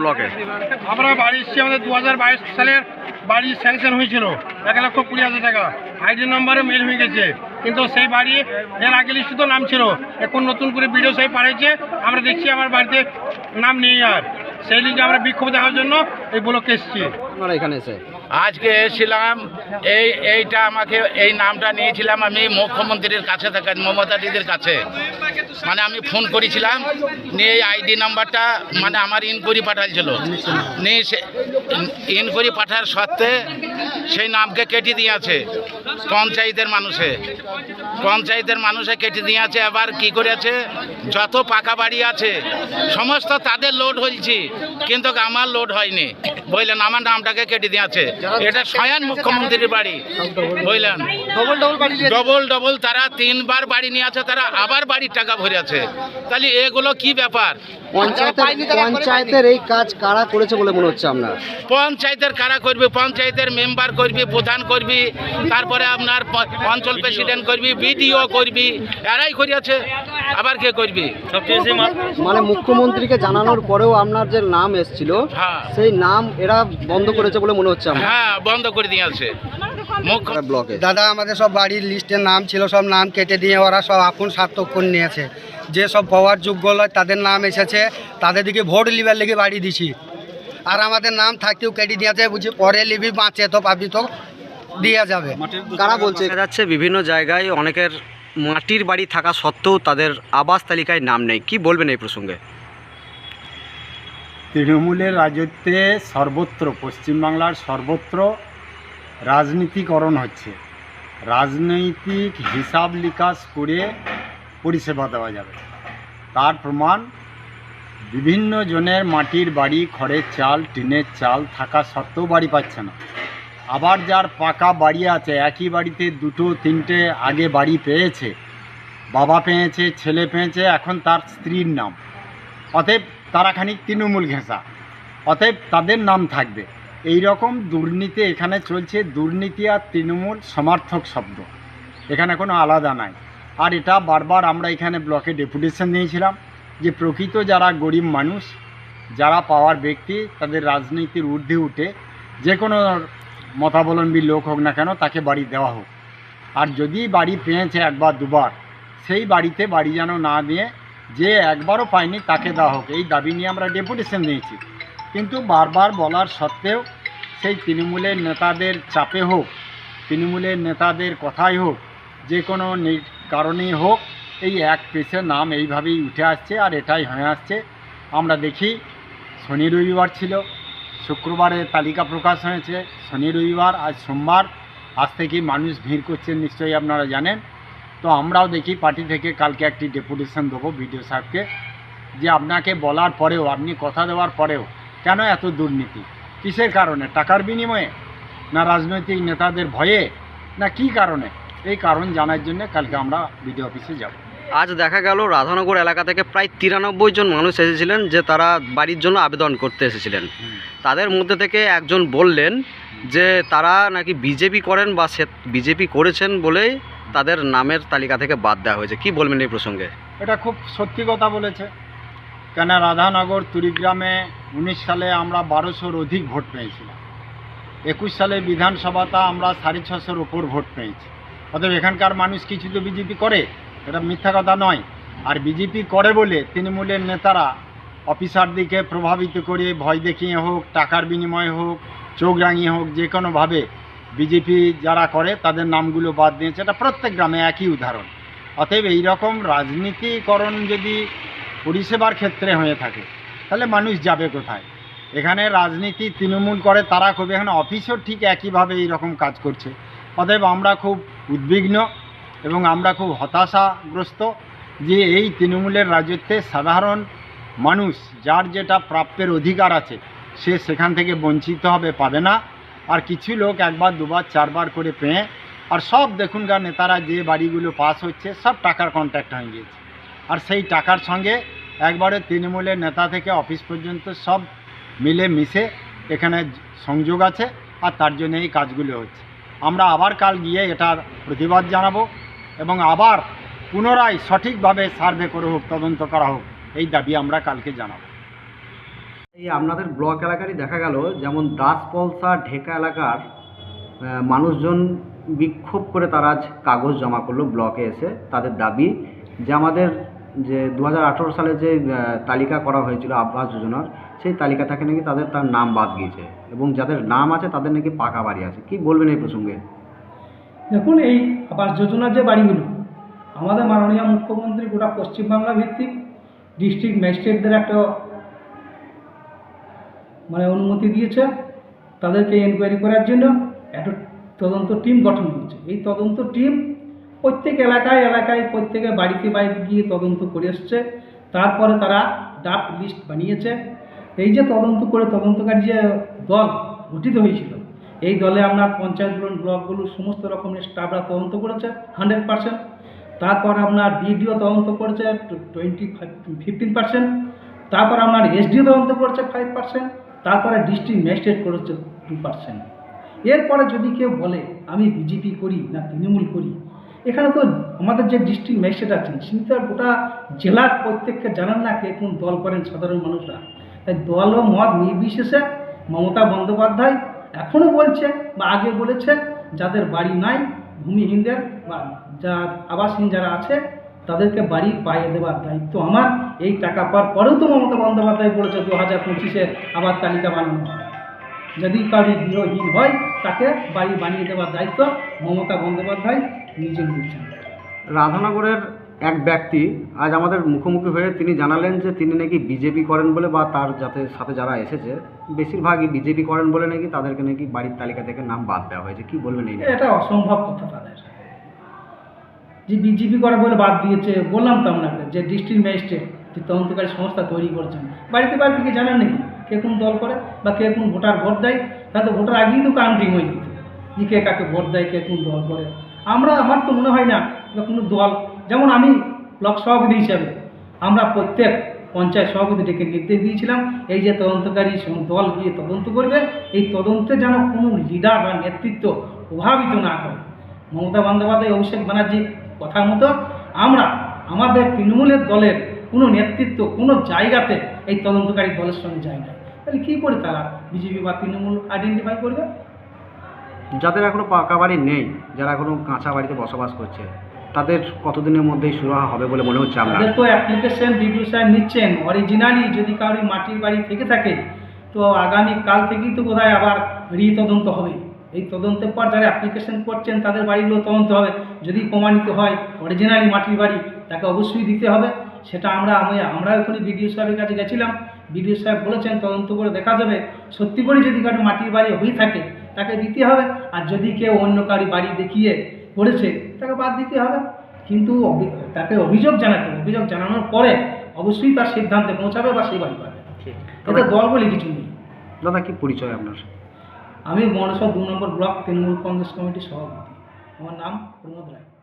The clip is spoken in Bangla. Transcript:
ব্লকে আমরা বাড়ি এসেছি আমাদের দু হাজার বাইশ সালের বাড়ি স্যাংশন হয়েছিল। এক লক্ষ কুড়ি হাজার টাকা। আইডি নম্বরে মেল হয়ে গেছে। কিন্তু সেই বাড়ি এর আগে লিখিত নাম ছিল। এখন নতুন করে বিডিও সাহেব পাঠিয়েছে আমরা দেখছি আমার বাড়িতে নাম নেই আর। সেই লিগে আমরা বিক্ষোভ দেখার জন্য এই ব্লকে এসেছি। এখানে এসে আজকে এসেছিলাম, এই, এইটা আমাকে, এই নামটা নিয়েছিলাম আমি মুখ্যমন্ত্রীর কাছে থেকে, মমতা দিদির কাছে। মানে আমি ফোন করেছিলাম, নিয়ে এই আইডি নাম্বারটা মানে আমার ইনকোয়ারি পাঠাইছিল। নিয়ে সে ইনকোয়ারি পাঠার সত্ত্বে সেই নামকে কেটে দিয়েছে পঞ্চায়েতের মানুষে। পঞ্চায়েতের মানুষে কেটে দিয়েছে এবার কি করেছে? যত পাকা বাড়ি আছে, সমস্ত তাদের লোড হয়েছি কিন্তু আমার লোড হয়নি। বললেন আমার নামটাকে কেটে দিয়েছে। এটা স্বয়ং মুখ্যমন্ত্রীর বাড়ি। বুঝলেন ডবল ডবল বাড়ি ডবল ডবল তারা তিনবার বাড়ি নিয়ে আছে তারা আবার বাড়ির টাকা ভরে আছে তাহলে এগুলো কি ব্যাপার? পঞ্চায়েতের পঞ্চায়েতের এই কাজ কারা করেছে বলে মনে হচ্ছে আপনার? পঞ্চায়েতের কারা করবি? পঞ্চায়েতের মেম্বার করবি প্রধান করবি তারপরে আপনার অঞ্চল প্রেসিডেন্ট করবি বিডিও করবি এরাই করিয়াছে। আবার কে করবি? মানে মুখ্যমন্ত্রীকে জানানোর পরেও আপনার যে নাম এসেছিল হ্যাঁ। সেই নাম এরা বন্ধ করেছে বলে মনে হচ্ছে আমার। হ্যাঁ বন্ধ করে দিয়েছে মুখ্য ব্লকে। দাদা আমাদের সব বাড়ির লিস্টের নাম ছিল সব নাম কেটে দিয়ে ওরা সব আপন সার্থক করে নিয়েছে। যে সব পাওয়ার যোগ্য লয় তাদের নাম এসেছে তাদের দিকে ভোট লিবার লেগে বাড়ি দিছি। আর আমাদের নাম থাকতেও কেটে দিয়েছে বুঝি পরে লিবি বাঁচে তো পাবি তো দেওয়া যাবে। কারা বলছে? দেখা যাচ্ছে বিভিন্ন জায়গায় অনেকের মাটির বাড়ি থাকা সত্ত্বেও তাদের আবাস তালিকায় নাম নেই। কি বলবেন এই প্রসঙ্গে? তৃণমূলের রাজত্বে সর্বত্র, পশ্চিমবাংলার সর্বত্র রাজনীতিকরণ হচ্ছে। রাজনৈতিক হিসাব নিকাশ করে পরিষেবা দেওয়া যাবে। তার প্রমাণ, বিভিন্ন জনের মাটির বাড়ি, খড়ের চাল, টিনের চাল থাকা সত্ত্বেও বাড়ি পাচ্ছে না। আবার যার পাকা বাড়ি আছে, একই বাড়িতে দুটো, তিনটে আগে বাড়ি পেয়েছে, বাবা পেয়েছে, ছেলে পেয়েছে, এখন তার স্ত্রীর নাম। অতএব তারা খানিক তৃণমূল ঘেঁষা। অতএব তাদের নাম থাকবে। এই রকম দুর্নীতি এখানে চলছে, দুর্নীতি আর তৃণমূল সমার্থক শব্দ। এখানে কোনো আলাদা নাই। আর এটা বারবার আমরা এখানে ব্লকে ডেপুটেশন দিয়েছিলাম যে প্রকৃত যারা গরিব মানুষ, যারা পাওয়ার ব্যক্তি, তাদের রাজনীতির ঊর্ধ্বে উঠে যে কোনো মতাবলম্বী লোক হোক না কেন তাকে বাড়ি দেওয়া হোক। আর যদি বাড়ি পেয়েছে একবার দুবার, সেই বাড়িতে বাড়ি যেন না দিয়ে যে একবারও পায়নি তাকে দেওয়া হোক। এই দাবি নিয়ে আমরা ডেপুটেশন দিয়েছি কিন্তু বারবার বলার সত্ত্বেও সেই তৃণমূলের নেতাদের চাপে হোক, তৃণমূলের নেতাদের কথাই হোক, যে কোনো কারণেই হোক, এই এক পেশে নাম এইভাবেই উঠে আসছে আর এটাই হয়ে আসছে। আমরা দেখি, শনি রবিবার ছিল, শুক্রবারে তালিকা প্রকাশ হয়েছে, শনি রবিবার, আজ সোমবার, আজ থেকেই মানুষ ভিড় করছেন, নিশ্চয়ই আপনারা জানেন। তো আমরাও দেখি পার্টি থেকে কালকে একটি ডেপুটেশন দেবো বিডিও সাহেবকে যে আপনাকে বলার পরেও আপনি কথা দেওয়ার পরেও কেন এত দুর্নীতি? কিসের কারণে? টাকার বিনিময়ে? না রাজনৈতিক নেতাদের ভয়ে? না কি কারণে? এই কারণ জানার জন্য কালকে আমরা বিডিও অফিসে যাব। আজ দেখা গেল রাধানগর এলাকা থেকে প্রায় তিরানব্বই জন মানুষ এসেছিলেন যে তারা বাড়ির জন্য আবেদন করতে এসেছিলেন। তাদের মধ্যে থেকে একজন বললেন যে তারা নাকি বিজেপি করেন বা সে বিজেপি করেছেন বলেই তাদের নামের তালিকা থেকে বাদ দেওয়া হয়েছে। কি বলবেন এই প্রসঙ্গে? এটা খুব সত্যি কথা বলেছে। কেন রাধানগর, তুরিগ্রামে উনিশ সালে আমরা বারোশোর অধিক ভোট পেয়েছিলাম। একুশ সালে বিধানসভাতে আমরা সাড়ে ছশোর ওপর ভোট পেয়েছি। অতএব এখানকার মানুষ কিছু তো বিজেপি করে, এটা মিথ্যা কথা নয়। আর বিজেপি করে বলে তৃণমূলের নেতারা অফিসারদিকে প্রভাবিত করে ভয় দেখিয়ে হোক, টাকার বিনিময়ে হোক, চোখ রাঙিয়ে হোক, যে কোনোভাবে বিজেপি যারা করে, তাদের নামগুলো বাদ দিয়েছে। এটা প্রত্যেক গ্রামে একই উদাহরণ। অতএব এই রকম রাজনীতিকরণ যদি পরিষেবার ক্ষেত্রে হয়ে থাকে, তাহলে মানুষ যাবে কোথায়? এখানে রাজনীতি তৃণমূল করে, তারা করবে। এখানে অফিসও ঠিক একইভাবে এই রকম কাজ করছে। অতএব আমরা খুব উদ্বিগ্ন এবং আমরা খুব হতাশাগ্রস্ত যে এই তৃণমূলের রাজত্বে সাধারণ মানুষ, যার যেটা প্রাপ্যের অধিকার আছে, সে সেখান থেকে বঞ্চিত হবে, পাবে না। আর কিছু লোক একবার, দুবার, চারবার করে পেয়ে, আর সব দেখুনকার নেতারা যে বাড়িগুলো পাস হচ্ছে, সব টাকার কন্ট্যাক্ট হয়ে গিয়েছে। আর সেই টাকার সঙ্গে একবারে তৃণমূলের নেতা থেকে অফিস পর্যন্ত সব মিলে মিশে এখানে সংযোগ আছে, আর তার জন্য এই কাজগুলো হচ্ছে। আমরা আবার কাল গিয়ে এটার প্রতিবাদ জানাব এবং আবার পুনরায় সঠিকভাবে সার্ভে করে হোক তদন্ত করা হোক, এই দাবি আমরা কালকে জানাব। এই আপনাদের ব্লক এলাকারই দেখা গেল, যেমন দাসপলসা ঢেকা এলাকার মানুষজন বিক্ষোভ করে তারা আজ কাগজ জমা করল ব্লকে এসে। তাদের দাবি যে আমাদের যে দু হাজার আঠেরো সালে যে তালিকা করা হয়েছিল আবাস যোজনার, সেই তালিকা থেকে নাকি তাদের তার নাম বাদ গিয়েছে এবং যাদের নাম আছে তাদের নাকি পাকা বাড়ি আছে। কি বলবেন এই প্রসঙ্গে? দেখুন, এই আবাস যোজনার যে বাড়িগুলো, আমাদের মাননীয় মুখ্যমন্ত্রী গোটা পশ্চিমবাংলা ভিত্তিক, ডিস্ট্রিক্ট ম্যাজিস্ট্রেটদের একটা মানে অনুমতি দিয়েছে তাদেরকে এনকোয়ারি করার জন্য। একটা তদন্ত টিম গঠন হয়েছে এই তদন্ত টিম প্রত্যেক এলাকায় এলাকায়, প্রত্যেকে বাড়িতে বাড়িতে গিয়ে তদন্ত করে এসছে। তারপরে তারা ডাক লিস্ট বানিয়েছে। এই যে তদন্ত করে তদন্তকারী যে দল গঠিত হয়েছিল, এই দলে আপনার পঞ্চায়েত পঞ্চায়েতগুলো ব্লকগুলো সমস্ত রকমের স্টাফরা তদন্ত করেছে হান্ড্রেড পার্সেন্ট তারপর আপনার বিডিও তদন্ত করেছে টোয়েন্টি ফাইভ ফিফটিন পার্সেন্ট তারপর আপনার এসডিও তদন্ত করেছে ফাইভ পার্সেন্ট তারপরে ডিস্ট্রিক্ট ম্যাজিস্ট্রেট করেছে টু পার্সেন্ট এরপরে যদি কেউ বলে, আমি বিজেপি করি না তৃণমূল করি? এখানে তো আমাদের যে ডিস্ট্রিক্ট ম্যাজিস্ট্রেট আছেন, তিনি তো গোটা জেলার প্রত্যেককে জানান না কে কোন দল করেন সাধারণ মানুষরা। তাই দল ও মত নির্বিশেষে মমতা বন্দ্যোপাধ্যায় এখনও বলছে বা আগে বলেছে, যাদের বাড়ি নাই, ভূমিহীনদের বা যা আবাসহীন যারা আছে তাদেরকে বাড়ি পাইয়ে দেওয়ার দায়িত্ব আমার। এই টাকা পাওয়ার পরেও তো মমতা বন্দ্যোপাধ্যায় বলেছে দু হাজার পঁচিশে আবার তালিকা বানানো হবে। যদি কারি গৃহহীন হয় তাকে বাড়ি বানিয়ে দেওয়ার দায়িত্ব মমতা বন্দ্যোপাধ্যায় নিজে নিচ্ছেন রাধানগরের এক ব্যক্তি আজ আমাদের মুখোমুখি হয়ে তিনি জানালেন যে তিনি নাকি বিজেপি করেন বলে বা তার যাতে সাথে যারা এসেছে বেশিরভাগই বিজেপি করেন বলে নাকি তাদেরকে নাকি বাড়ির তালিকা থেকে নাম বাদ দেওয়া হয়েছে। কি বলবেন এটা অসম্ভব কথা তাদের। যে বিজেপি করে বলে বাদ দিয়েছে, বললাম তো আপনাকে যে ডিস্ট্রিক্ট ম্যাজিস্ট্রেট যে তদন্তকারী সংস্থা তৈরি করছেন। বাড়িতে বাড়িতে কি জানেন নাকি কে কোন দল করে বা কে কোন ভোটার ভোট দেয়? তাহলে ভোটার আগেই তো কাউন্টিং হয়ে যেত যে কে কাকে ভোট দেয়, কে কোন দল করে। আমরা, আমার তো মনে হয় না যে কোনো দল, যেমন আমি ব্লক সভাপতি হিসাবে, আমরা প্রত্যেক পঞ্চায়েত সভাপতি ডেকে নির্দেশ দিয়েছিলাম, এই যে তদন্তকারী দল গিয়ে তদন্ত করবে, এই তদন্তে যেন কোনো লিডার বা নেতৃত্ব প্রভাবিত না করে। মমতা বন্দ্যোপাধ্যায়, অভিষেক ব্যানার্জি কথা মতো আমরা আমাদের তৃণমূলের দলের কোনো নেতৃত্ব কোনো জায়গাতে এই তদন্তকারী দলের সঙ্গে যায় না। তাহলে কী করে তারা? বিজেপি বা তৃণমূল আইডেন্টিফাই করবে? যাদের এখনও পাকা বাড়ি নেই যারা এখনও কাঁচা বাড়িতে বসবাস করছে তাদের কতদিনের মধ্যেই শুরু হবে বলে মনে হচ্ছে তাদের তো অ্যাপ্লিকেশন বিডিও সাহেব নিচ্ছেন। অরিজিনালি যদি কারোর মাটির বাড়ি থেকে থাকে তো আগামী কাল থেকেই তো বোধহয় আবার রি তদন্ত হবে। এই তদন্তের পর যারা অ্যাপ্লিকেশন করছেন তাদের বাড়িগুলো তদন্ত হবে। যদি প্রমাণিত হয় অরিজিনালি মাটির বাড়ি তাকে অবশ্যই দিতে হবে। সেটা আমরা আমি আমরা ওখানে বিডিও সাহেবের কাছে গেছিলাম। বিডিও সাহেব বলেছেন তদন্ত করে দেখা যাবে। সত্যি করে যদি কারও মাটির বাড়ি হয়ে থাকে তাকে দিতে হবে। আর যদি কেউ অন্য কারি বাড়ি দেখিয়ে করেছে তাকে বাদ দিতে হবে। কিন্তু তাকে অভিযোগ জানাতে অভিযোগ জানানোর পরে অবশ্যই তার সিদ্ধান্তে পৌঁছাবে বা সেই বাড়ি পাবে। এতে দল বলে কিছু নেই। দাদা কি পরিচয় আপনার? আমি মনসা দু নম্বর ব্লক তৃণমূল কংগ্রেস কমিটির সভাপতি। আমার নাম প্রমোদ রায়।